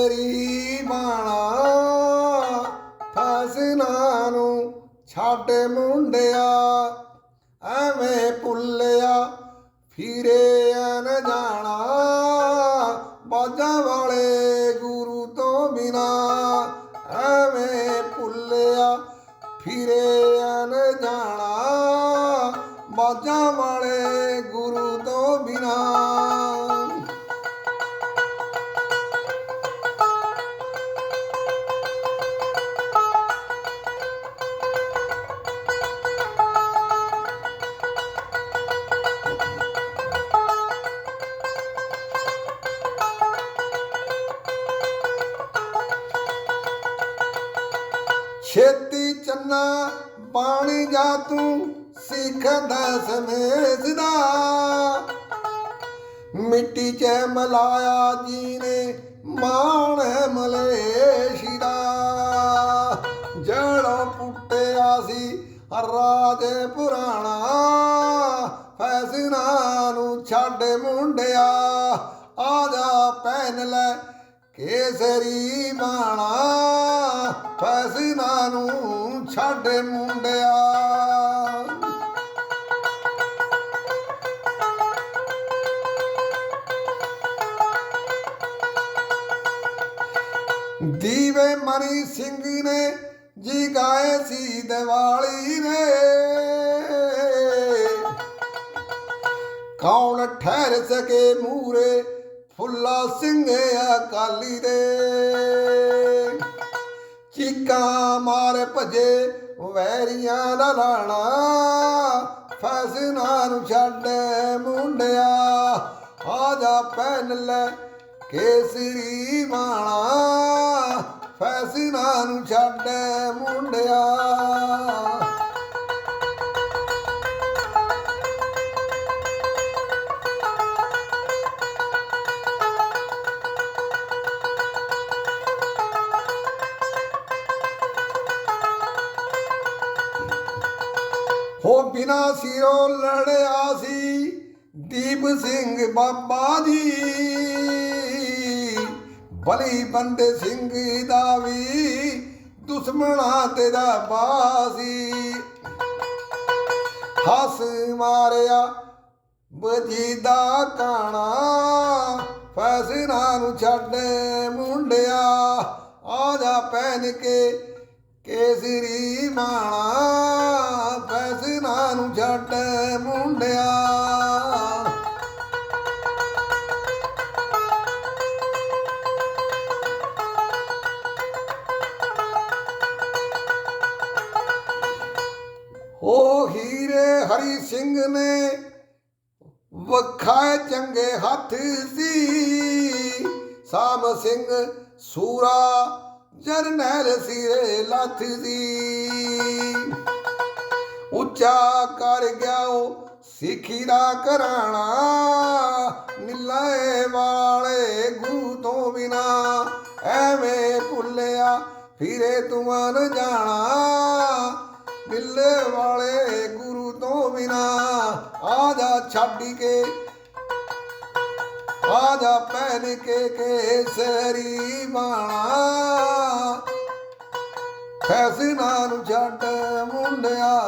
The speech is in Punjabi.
ਮੇਰੀ ਬਾਣਾ ਫਸਨਾ ਨੂੰ ਛੱਡ ਮੁੰਡਿਆ, ਐਵੇਂ ਪੁੱਲਿਆ ਫਿਰੇ ਨ ਜਾਣਾ ਬਾਜਾਂ ਵਾਲੇ ਗੁਰੂ ਤੋਂ ਬਿਨਾ, ਐਵੇਂ ਪੁੱਲਿਆ ਫਿਰੇ ਨ ਜਾਣਾ ਬਾਜਾਂ ਛੇਤੀ ਚੰਨਾ ਪਾਣੀ ਜਾ ਤੂੰ ਸਿੱਖ ਦਸ ਮਿੱਟੀ ਚ ਮਲਾਇਆ ਜੀ ਨੇ ਮਾਣ ਮਲੇਸ਼ੀ ਦਾ ਜੜੋਂ ਪੁੱਟਿਆ ਸੀ ਰਾਜ ਪੁਰਾਣਾ ਫੈਸਨਾ ਨੂੰ ਛੱਡ ਮੁੰਡਿਆ। ਆ ਜਾ ਪਹਿਨ ਲੈ ਕੇਸਰੀ ਬਾਣਾ ਫੈਸਨਾ ਨੂੰ ਛੱਡ ਮੁੰਡਿਆ। ਦੀਵੇ ਮਨੀ ਸਿੰਘ ਨੇ ਜੀ ਗਾਏ ਸੀ ਦੀਵਾਲੀ ਨੇ। ਕੌਣ ਠਹਿਰ ਸਕੇ ਮੂਰੇ ਫੁੱਲਾ ਸਿੰਘ ਅਕਾਲੀ ਦੇ। ਚੀਕਾਂ ਮਾਰ ਭਜੇ, ਵੈਰੀਆਂ ਦਾ ਲਾਣਾ। ਫੈਸਨਾ ਨੂੰ ਛੱਡ ਮੁੰਡਿਆ, ਆ ਜਾ ਪਹਿਨ ਲੈ ਕੇਸਰੀ ਮਾਣਾ। ਫੈਸਨਾ ਨੂੰ ਛੱਡ ਮੁੰਡਿਆ। ਹੋ ਬਿਨਾ ਸਿਰੋਂ ਲੜਿਆ ਸੀ ਦੀਪ ਸਿੰਘ ਬਾਬਾ ਜੀ। ਬਲੀ ਬੰਦੇ ਸਿੰਘ ਦਾ ਵੀ ਦੁਸ਼ਮਣਾ ਤੇ ਦਾ ਹੱਸ ਮਾਰਿਆ ਬਜੀਦਾ ਕਾਣਾ ਫੈਸਨਾ ਨੂੰ ਛੱਡ ਮੁੰਡਿਆ। ਆ ਜਾ ਪਹਿਨ ਕੇ ਕੇਸਰੀ ਮਾਣਾ। ਨੂੰ ਛੱਡ ਮੁੰਡਿਆ। ਉਹ ਹੀਰੇ ਹਰੀ ਸਿੰਘ ਨੇ ਵਖਾਏ ਚੰਗੇ ਹੱਥ ਸੀ। ਸਾਮ ਸਿੰਘ ਸੂਰਾ ਜਰਨੈਲ ਸਿਰੇ ਲੱਥ ਸੀ। ਉੱਚਾ ਕਰ ਗਿਆ ਉਹ ਸਿੱਖੀ ਦਾ ਕਰਾਣਾ ਨਿਲਾਏ ਵਾਲੇ ਗੁਰੂ ਤੋਂ ਬਿਨਾ। ਐਵੇਂ ਭੁੱਲਿਆ, ਫਿਰੇ ਤੂੰ ਜਾਣਾ। ਮਿਲੇ ਵਾਲੇ ਗੁਰੂ ਤੋਂ ਬਿਨਾ। ਆ ਜਾ ਛੱਡ ਕੇ, ਆ ਜਾ ਪਹਿਨ ਕੇ ਕੇਸਰੀ ਬਾਣਾ। ਫੈਸਨਾ ਨੂੰ ਛੱਡ ਮੁੰਡਿਆ